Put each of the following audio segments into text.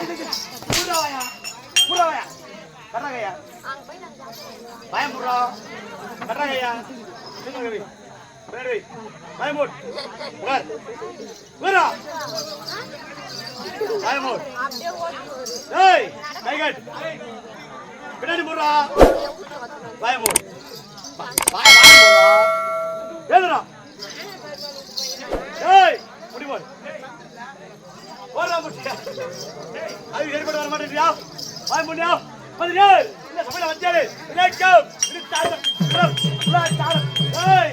எல்லாம் வராங்க பூராவாயா பயம் புடுறா கர்றாங்கய்யா பின்னாடி பின்னாடி பயமூட் உட்கார் உட்காரா பயமூட் ஏய் கைகட் பின்னாடி போடுறா. பயமூட் பாய பாய போடுறா ஏதுடா ஏய் முடி போடு போடுறா முடி அது ஏற்பட்டு வர மாட்டேங்கியா பாய முடியா வந்துரு. இல்ல சமையல வச்சாரு இலக்கம் இது ஏய்.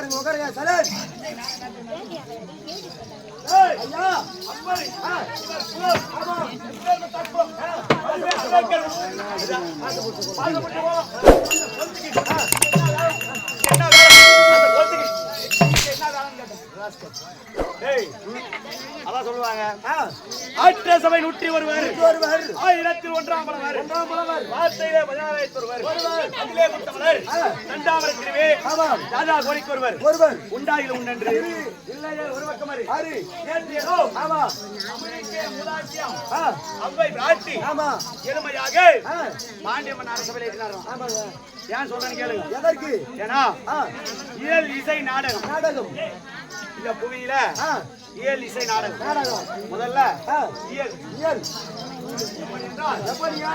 உட்காருங்க உட்காருங்க சலன் ஐயா அம்மாடி ஆ ஆமா. தப்பு ஆ போட்டு போ என்ன வேலை என்ன வேலைன்னு கேட்டேன் அதான் சொல்லுவாங்க. ஆற்ற சபை நுற்றி ஒருவர். ஒருவர். ஆயிரத்தில் ஒன்றாம் பலவர். ஒன்றாம் பலவர். வார்த்தையிலே பதினாறாயிரத்தி ஒருவர். அதிலே முத்தமலர் திருவே ஆமாம். ராஜா கோரிக்கு ஒருவர். ஒருவர். உண்டாயிலும் உண்டென்று. இல்லையே ஒரு பக்கமரி. ஆறு. ஏற்றியதோ ஆமா ஆ, அவ்வை பிராட்டி ஆமா எளிமையாக ஆ, பாண்டியம்மன் அரசபையில் ஏற்றினாராம். ஆமாங்க. ஏன் சொல்றேன்னு கேளுங்க. எதற்கு? ஏன்னா இயல் இசை நாடகம். நாடகம். இந்த புவியில இயல் இசை நாடகம். நாடகம். முதல்ல இயல். இயல். எப்படியா?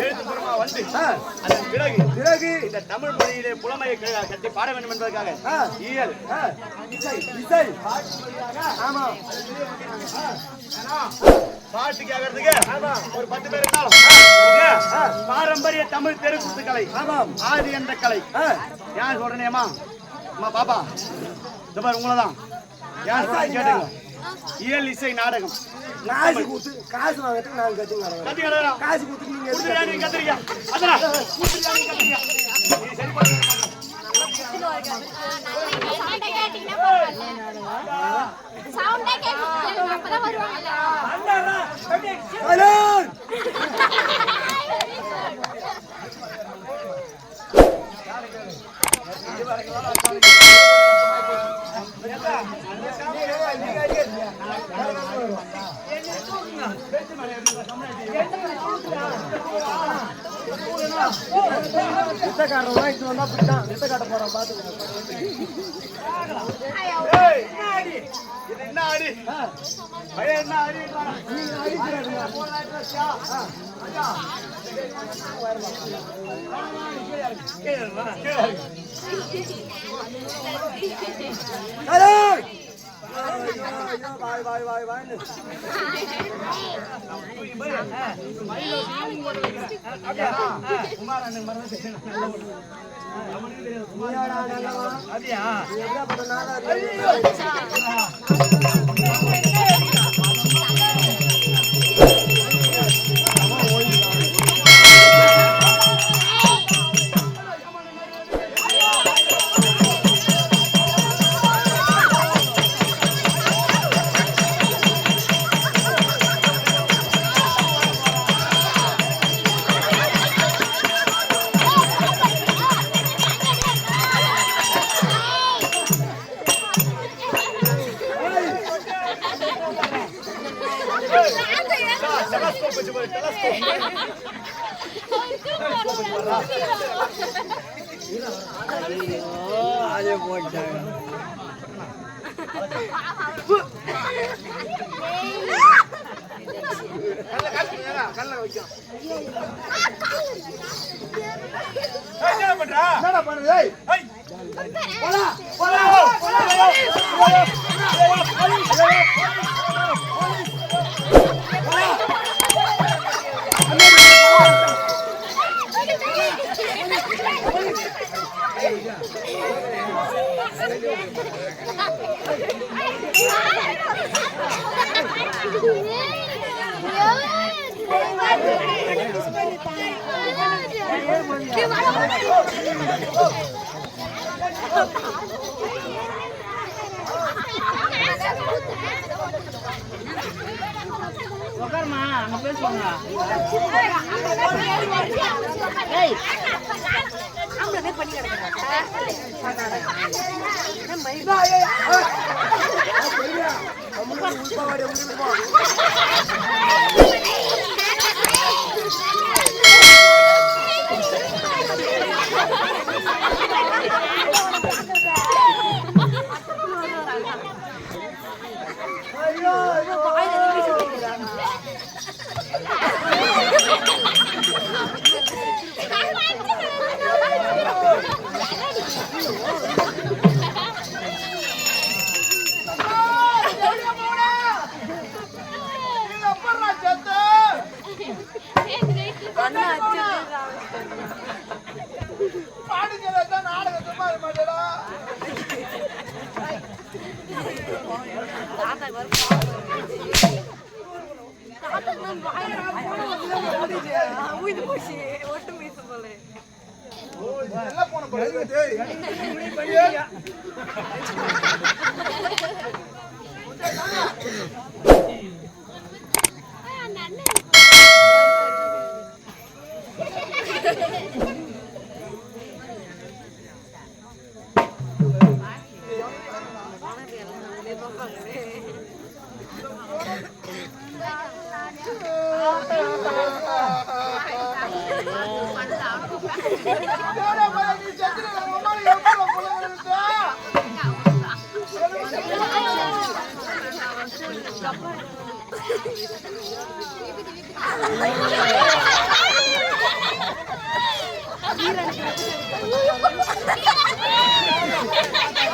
எழுத்துப்பூர்வமா வந்து அதன் பிறகு பிறகு இந்த தமிழ் மொழியிலே புலமையை கட்டி பாட வேண்டும் என்பதற்காக இயல். இசை. இசை. ஆமா. பாட்டு கேட்கறதுக்கு ஒரு பத்து பேர் பாரம்பரிய தமிழ் தெருக்கூத்து கலை ஆதி என்ற கலை. ஆ, ஏன் சொல்றேனேம்மா? அம்மா பாப்பா. இந்த மாதிரி உங்களை தான். ஏன் சொல்றேன் கேட்டுங்க இயல் இசை நாடகம். காசு கொடுத்து காசு வாங்கிட்டு நாங்க கத்துங்க கத்தி காசு கொடுத்து நீங்க கத்திரிக்கா அதான் குடுத்துறியா நீ கத்திரிக்கா நீ சரி பண்ணு சவுண்டை கேட்டீங்கன்னா பரவாயில்ல சவுண்டை கேட்டு அப்பதான் வருவாங்கல்ல சலன் வித்தக்காரன் வாங்கிட்டு வந்தா அப்படித்தான் வித்த காட்ட போறான் பாத்துக்கோங்க என்ன அடி? என்ன அடி? என்ன அப்படியா? பண்ணுது உட்காருமா அங்க பேசுவாங்க ஏய் இருபது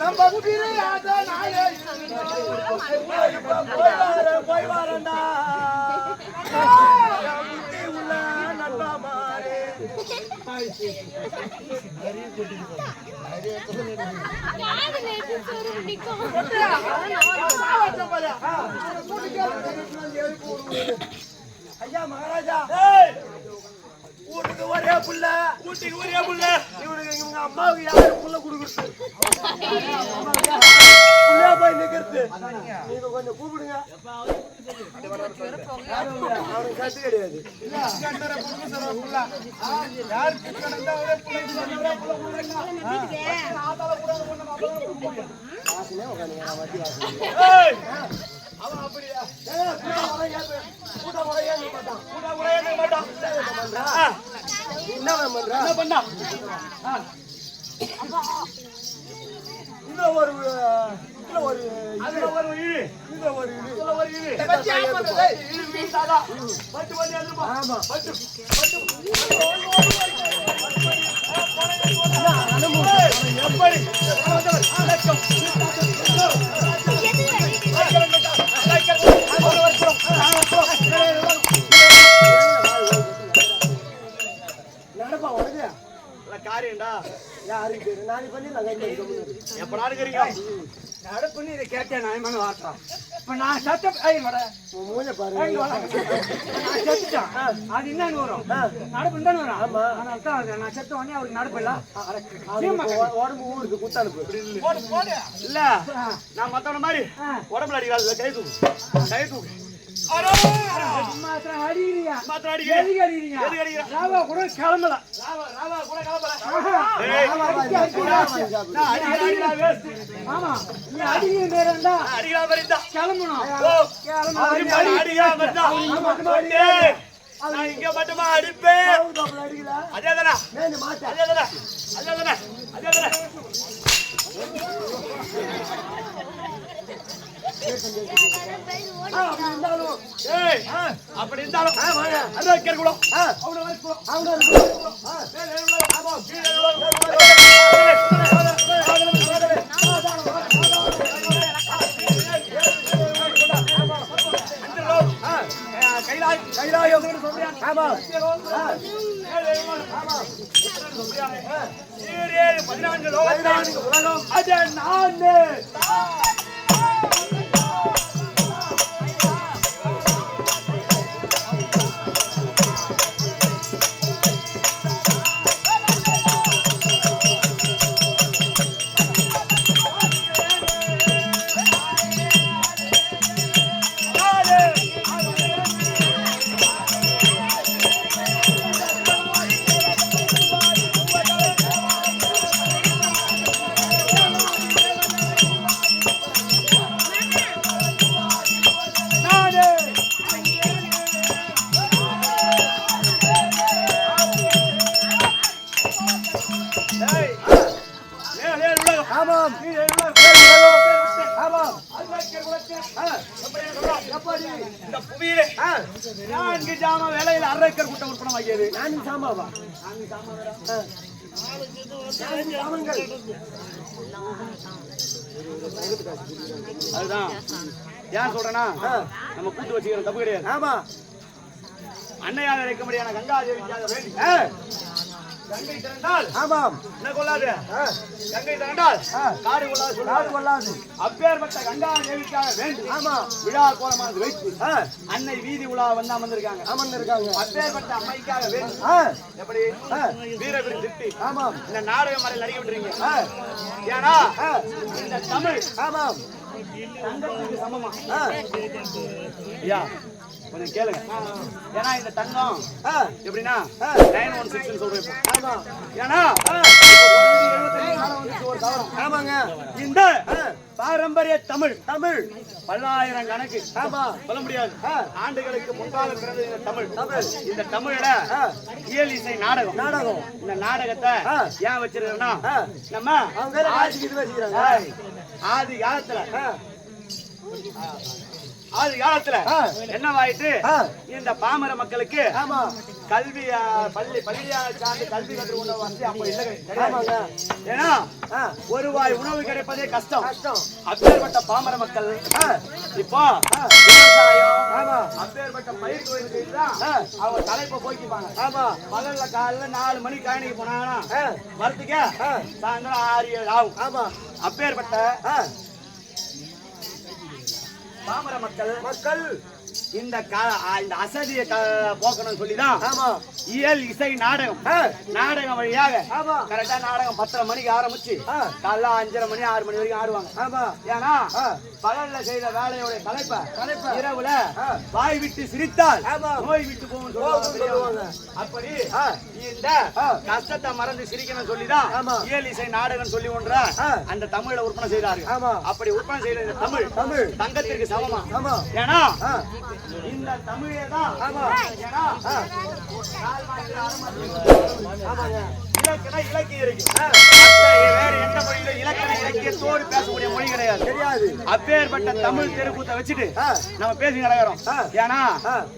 நம்ம பிரியாத நாளே போய் உள்ள நண்பா மாறே. ஐயா மகாராஜா வீட்டுக்கு ஒரே புள்ள. ஊட்டிக்கு ஒரே புள்ள. இவனுக்கு இவங்க அம்மாவுக்கு யாரு புள்ள கொடுக்குறது? புள்ளையா போய் நிக்கிறது. நீங்க கொஞ்சம் கூப்பிடுங்க. அவனுக்கு கத்து கிடையாது. ஏய், கூட்டம் கூட ஏங்க மாட்டான் கூட கூட ஏத்த மாட்டான் என்ன பண்ற என்ன பண்ணா இன்னும் ஒரு இன்னும் ஒரு அதுல ஒரு இழு இன்னும் ஒரு இது. இதுல ஒரு இழு இழு வீசாதா பட்டு பண்ணி அதுமா ஆமா பட்டு எப்படி அடக்கம் காரியம்டா யாருக்கு தெரியும் நாளைக்கு பண்ணி நான் கையில் எப்படா இருக்கிறீங்க? நடப்புன்னு இதை கேட்டேன் நியாயமான வார்த்தை. இப்ப நான் சத்தம் ஐய் மட. மூஞ்ச பாரு. நான் செத்துட்டேன் அது என்னன்னு வரும்? நடப்பு தானே வரும். அதனால தான் அது நான் செத்த உடனே அவருக்கு நடப்பு இல்ல. அவனுக்கு உ- உடம்பு ஊருக்கு குத்தானுப்பு இல்ல. நான் மத்தவன மாதிரி உடம்புல அடிக்கிறாள் கை தூக்கு. கை தூக்கு. மாத்திரம் அடிக்கிறீங்க மாத்திரம் அடிக்கிறேன். எதுக்கு அடிக்கிறீங்க எதுக்கு அடிக்கிறேன்? ராவா கூட கிளம்பல. ராவா, ராவா, கூட கிளம்பல. ஆமா, நீ அடிக்கிற நேரம் அடிக்கிறா மாதிரி. கிளம்பணும். அது அடிக்கிறா மாதிரி. நான் இங்க மட்டுமா அடிப்பேன்? அதேதானே ஆ, அப்படி இருந்தாலும் ஏய் அது வைக்கிற கைலாய் சொல்றியா ஆமா பதினான்கு உலகம் அது நானு அதுதான். ஏன் சொல்றேன்னா நம்ம கூட்டு வச்சுக்கிற தப்பு கிடையாது. ஆமா. அன்னையாக இருக்க முடியான கங்கா தேவிக்காக வேண்டி கங்கை திறந்தால் ஆமாம் என்ன கொள்ளாது? கங்கை ஆ. காடு கொள்ளாது காடு கொள்ளாது. அப்பேற்பட்ட கங்கா தேவிக்காக வேண்டி ஆமா. விழா கோலமானது வைத்து அன்னை வீதி உலா வந்து அமர்ந்திருக்காங்க. அமர்ந்து இருக்காங்க அப்பேற்பட்ட அம்மைக்காக வேண்டி எப்படி? வீரகுடி திட்டி ஆமாம். இந்த நாடக மலையில் நடிக்க விட்டுறீங்க. ஏன்னா இந்த தமிழ் ஆமாம். ஐயா கொஞ்சம் கேளுங்க. ஏன்னா இந்த தங்கம் எப்படின்னா. நைன் ஒன் சிக்ஸ் சொல்றேன் ஏன்னா ஆமாங்க. இந்த பாரம்பரிய தமிழ் தமிழ். பல்லாயிரம் கணக்கு ஆமா. சொல்ல முடியாது. ஆண்டுகளுக்கு முன்பாக பிறந்தது இந்த தமிழ். தமிழ். இந்த தமிழ்ல ஆ. இயல் இசை நாடகம். நாடகம். இந்த நாடகத்தை. ஏன் வச்சிருக்கோம்னா. நம்ம அவங்க ஆதி காலத்துல. ஆதி காலத்துல. என்னவாயிட்டு. இந்த பாமர மக்களுக்கு கல்வி பள்ளி பள்ளியா சார்ந்து கல்வி கற்று உணவு வந்து அப்ப இல்லை. ஏன்னா ஒரு வாய் உணவு கிடைப்பதே கஷ்டம். அப்பேற்பட்ட பாமர மக்கள் இப்போ. விவசாயம் ஆமா. அப்பேற்பட்ட பயிர் தொழில். அவங்க தலைப்பை போக்கிப்பாங்க. ஆமா. பகல்ல காலைல நாலு மணி காணிக்கு போனாங்கன்னா வரத்துக்கு. சாயந்தரம் ஆறு ஏழு ஆகும். ஆமா. அப்பேற்பட்ட பாமர மக்கள் மக்கள் இந்த இந்த அசதியை போக்கணும்னு சொல்லிதான் இயல் இசை நாடகம் நாடகம் வழியாக கரெக்டா நாடகம் பத்தரை மணிக்கு ஆரம்பிச்சு. காலைல அஞ்சரை மணி ஆறு மணி வரைக்கும் ஆடுவாங்க ஆமா ஏன்னா. பகல்ல செய்த வேலையோட தலைப்ப தலைப்ப. இரவுல. வாய் விட்டு சிரித்தால். நோய் விட்டு போகும். அப்படி ஆ. கஷ்டத்தை மறந்து சிரிக்கணும் சொல்லிதான். இயல் இசை நாடகம் சொல்லி ஒன்ற. அந்த தமிழை உற்பத்தி செய்தார்கள். ஆமா. அப்படி உற்பத்தி செய்த இந்த தமிழ். தமிழ். தங்கத்திற்கு சமமா? ஏன்னா இந்த தமிழே தான். இலக்கண இலக்கியம் இருக்கு. வேற எந்த மொழியிலும் இலக்கண இலக்கியத்தோடு பேசக்கூடிய மொழி கிடையாது. தெரியாது. அப்பேற்பட்ட தமிழ் தெருக்கூத்தை வச்சுட்டு நம்ம பேசி கிடக்கிறோம் ஆ. ஏன்னா.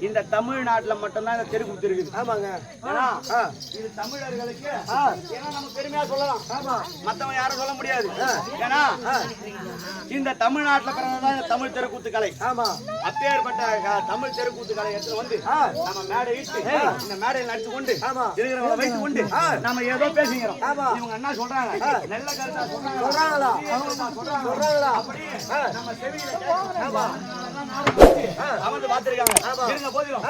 இந்த தமிழ்நாட்டுல மட்டும்தான் இந்த தெருக்கூத்து இருக்குது. ஆமாங்க. ஏன்னா இது தமிழர்களுக்கு. ஏன்னா நம்ம பெருமையா சொல்லலாம் ஆமா மத்தவங்க யாரும் சொல்ல முடியாது. ஏன்னா இந்த தமிழ்நாட்டுல பிறந்ததான் தமிழ் தெருக்கூத்து கலை ஆமா அப்பேற்பட்ட தமிழ் தெருக்கூத்து கலை எடுத்து வந்து. நம்ம மேடை இட்டு இந்த மேடையில் நடிச்சு கொண்டு. இருக்கிறவங்களை வைத்து கொண்டு. நம்ம ஏதோ பேசுகிறோம். இவங்க என்ன சொல்றாங்க. நல்ல கருத்தா சொல்றாங்க சொல்றாங்களா? சொல்றாங்க சொல்றாங்களா? அப்படியே ஆ. நம்ம செவியில. அமர்ந்து பார்த்திருக்காங்க. இருங்க போதிலும்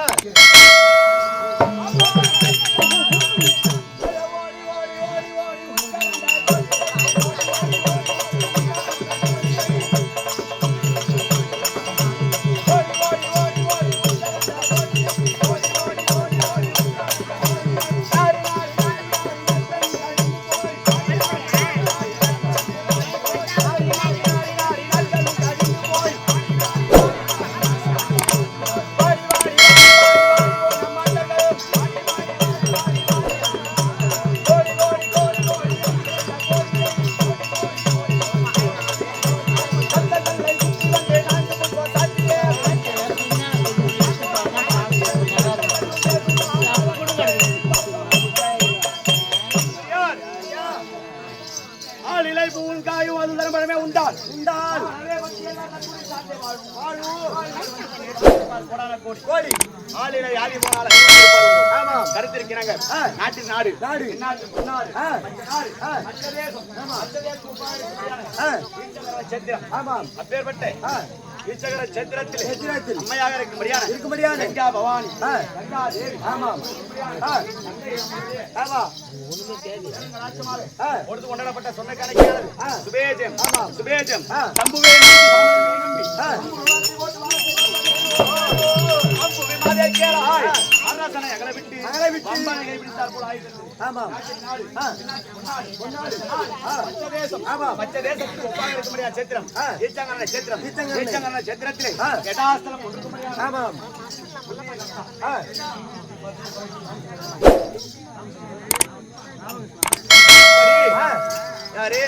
சத்திரம் ஆமாம். அப்பேற்பட்ட ஆ, ஈச்சகர சத்திரத்தில் சத்திரத்தில் அம்மையாக இருக்கும்படியான இருக்கும்படியான. கங்கா பவானி. கங்கா தேவி ஆமாம். ஆமா. கொடுத்து கொண்டாடப்பட்ட சொன்ன கணக்கியானது ஆ. சுபேஜம். ஆமாம். சுபேஜம். நம்பி, மாதே கேளாய். அரசனை அகல விட்டு அகல விட்டு. பம்பனை பிடித்தார் போல ஆயிற்று. ஆமாம். நாடு, ஆ, பொன்னாடு, நாடு, மற்ற தேசம் தேசத்துக்கு ஒப்பாக சேத்திரம்? சேத்திரம். சேத்திரத்திலே ஆ, யாரு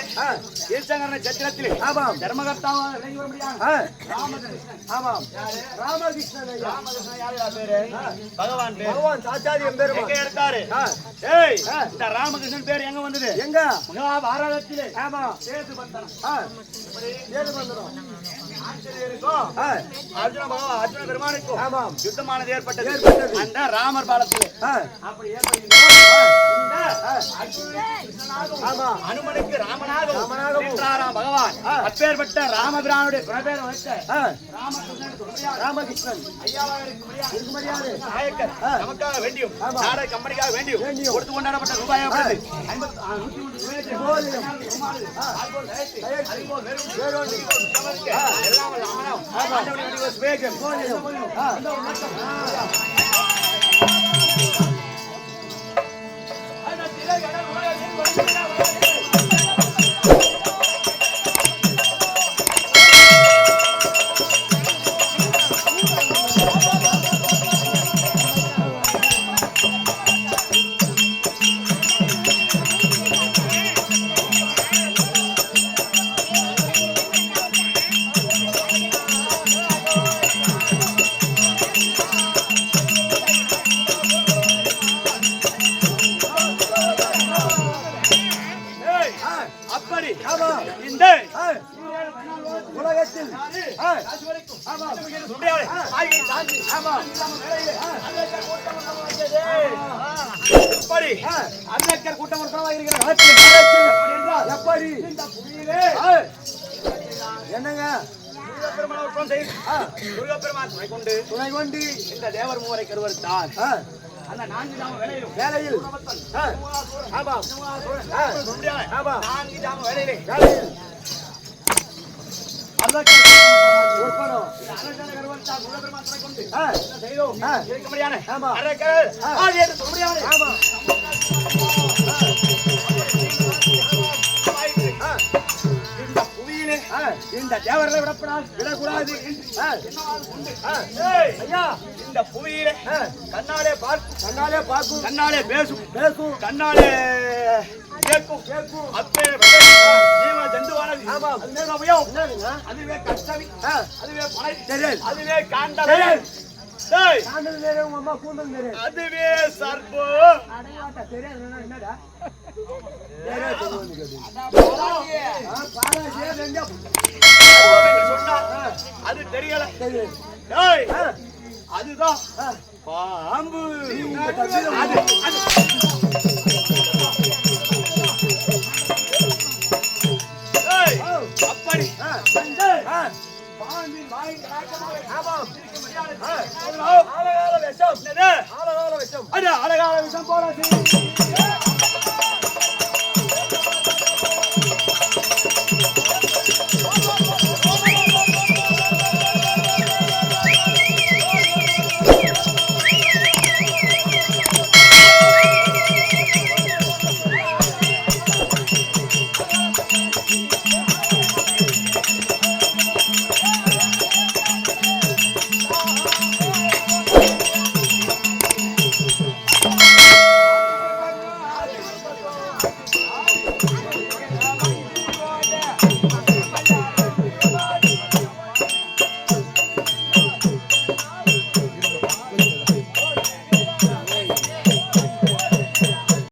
ஈச்சங்கர சேத்திரத்திலே ஆமாம். விளங்கி ஆமாம். ராமகிருஷ்ணன் ராமகிருஷ்ணன் யாருடா பேரு? பகவான் பேரு. பகவான் சாச்சாரி எங்க எம்பெருமான் எடுத்தாரு ஆ, ஏய். இந்த ராமகிருஷ்ணன் பேர் எங்க வந்தது? எங்க? மகாபாரதத்திலே ஆமா. சேது பந்தனம் ஆஞ்சநேயருக்கும் ஆ, அர்ஜுன பகவான் அர்ஜுன பெருமானுக்கும் ஆமாம். யுத்தமானது ஏற்பட்டது. ஏற்பட்டது. அந்த ராமர் பாலத்திலே. அப்படி ஏற்படுகின்ற அனுமனுக்கு ராமனாகவும் ராமனாகவும். பகவான். அப்பேற்பட்ட ராமபிரானுடைய ராமகிருஷ்ணனுக்கு உண்மையாக ராமகிருஷ்ணன் ஐயாவாக நாயக்கர். நமக்காக வேண்டியும். நாடக கம்பெனிக்காக வேண்டியும். கொடுத்து கொண்டாடப்பட்ட ரூபாய் ஐம்பத்தி முருகப்பெருமான் துணை கொண்டு துணை கொண்டு இந்த தேவர் மூவரை கருவறுத்தான் ஆ, அந்த நான்கு ஜாம வேலையிலும் வேலையில். ஆ, ஆமாம் ஆ, சுண்டையாளே, ஆமா. நான்கு ஜாம வேலையிலே. வேலையில். அன்னக்கர் கூட்டம் ஒப்பனம் இந்த அரசன இந்த தேவர்களை விடப்படாது விடக்கூடாது. ஐயா இந்த புவியிலே கண்ணாலே பார்க்கும் கண்ணாலே பார்க்கும் கண்ணாலே பேசும் பேசும் கண்ணாலே கேட்கும் கேட்கும். அப்பே ஜீவ ஜந்துவானது ஆமாம். அதுவே என்னதுங்க அதுவே ஆ, அதுவே காண்டல் அதுவே சர்போ. என்னடா. அது தெரியல. அதுதான் பாம்பு. அது அப்படி. அழகால விஷம் அழகால விஷம் போராசி